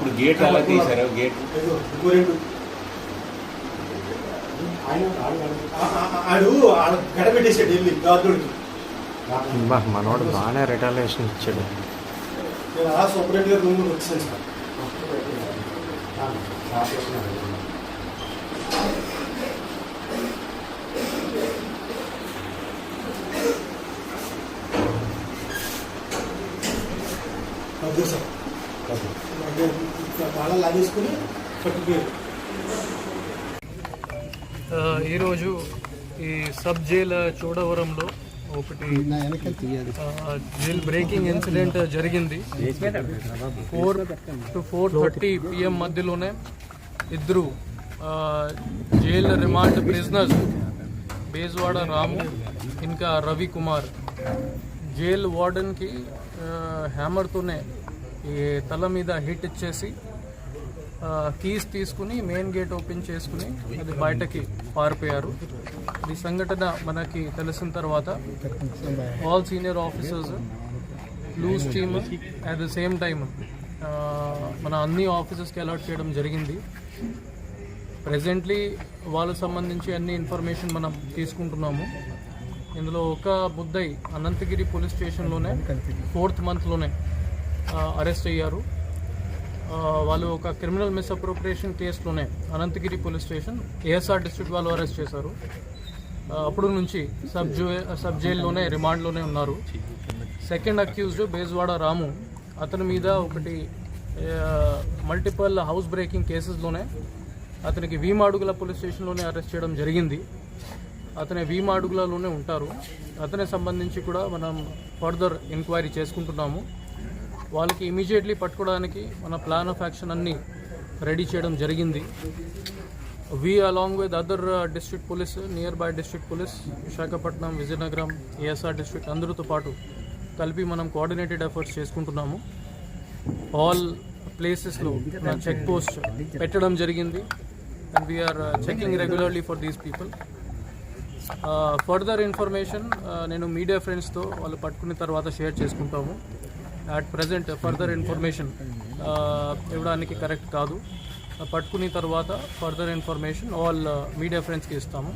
అప్పుడు గేట్ ఎలా తీశారు గేట్ ఆడు ఆడ వెళ్ళి మనోడు బాగానే రిటాలియేషన్ ఇచ్చాడు నేను అలా సపరేట్గా రూమ్ వచ్చాను సార్ వద్దు సార్ అదే బాగా లాగేసుకుని పట్టుకుపోయారు ఈరోజు ఈ సబ్ జైల్ చోడవరంలో ఒకటి జైల్ బ్రేకింగ్ ఇన్సిడెంట్ జరిగింది. Four to four thirty PM మధ్యలోనే ఇద్దరు jail remand prisoners Bejawada Ramu ఇంకా రవి కుమార్ జైల్ వార్డెన్కి హ్యామర్తోనే ఈ తల మీద హిట్ ఇచ్చేసి కీస్ తీసుకుని మెయిన్ గేట్ ఓపెన్ చేసుకుని అది బయటకి పారిపోయారు. ఈ సంఘటన మనకి తెలిసిన తర్వాత all senior officers loose team at the same time మన అన్ని ఆఫీసర్స్కి అలర్ట్ చేయడం జరిగింది. ప్రజెంట్లీ వాళ్ళకు సంబంధించి అన్ని ఇన్ఫర్మేషన్ మనం తీసుకుంటున్నాము. ఇందులో ఒక ముద్దై అనంతగిరి పోలీస్ స్టేషన్లోనే ఫోర్త్ మంత్లోనే అరెస్ట్ అయ్యారు. వాళ్ళు ఒక criminal misappropriation కేసులోనే Anantagiri police station ASR district వాళ్ళు అరెస్ట్ చేశారు. అప్పుడు నుంచి సబ్ జూ సబ్ జైల్లోనే రిమాండ్లోనే ఉన్నారు. సెకండ్ అక్యూజ్డ్ బేజ్వాడ రాము అతని మీద ఒకటి మల్టిపల్ హౌస్ బ్రేకింగ్ కేసెస్లోనే అతనికి వీమాడుగుల పోలీస్ స్టేషన్లోనే అరెస్ట్ చేయడం జరిగింది. అతని వీమాడుగులలోనే ఉంటారు. అతని సంబంధించి కూడా మనం ఫర్దర్ ఎంక్వైరీ చేసుకుంటున్నాము. వాళ్ళకి ఇమీడియట్లీ పట్టుకోవడానికి మన ప్లాన్ ఆఫ్ యాక్షన్ అన్ని రెడీ చేయడం జరిగింది. We along with other district police near by district police Visakhapatnam Vizianagaram ASR district అందరితో పాటు కలిపి మనం కోఆర్డినేటెడ్ ఎఫర్ట్స్ చేసుకుంటున్నాము. ఆల్ ప్లేసెస్లో చెక్ పోస్ట్ పెట్టడం జరిగింది. And we're checking regularly for these people further information నేను మీడియా ఫ్రెండ్స్తో వాళ్ళు పట్టుకున్న తర్వాత షేర్ చేసుకుంటాము. అట్ ప్రజెంట్ ఫర్దర్ ఇన్ఫర్మేషన్ ఇవ్వడానికి కరెక్ట్ కాదు. పట్టుకున్న తర్వాత ఫర్దర్ ఇన్ఫర్మేషన్ ఆల్ మీడియా ఫ్రెండ్స్కి ఇస్తాము.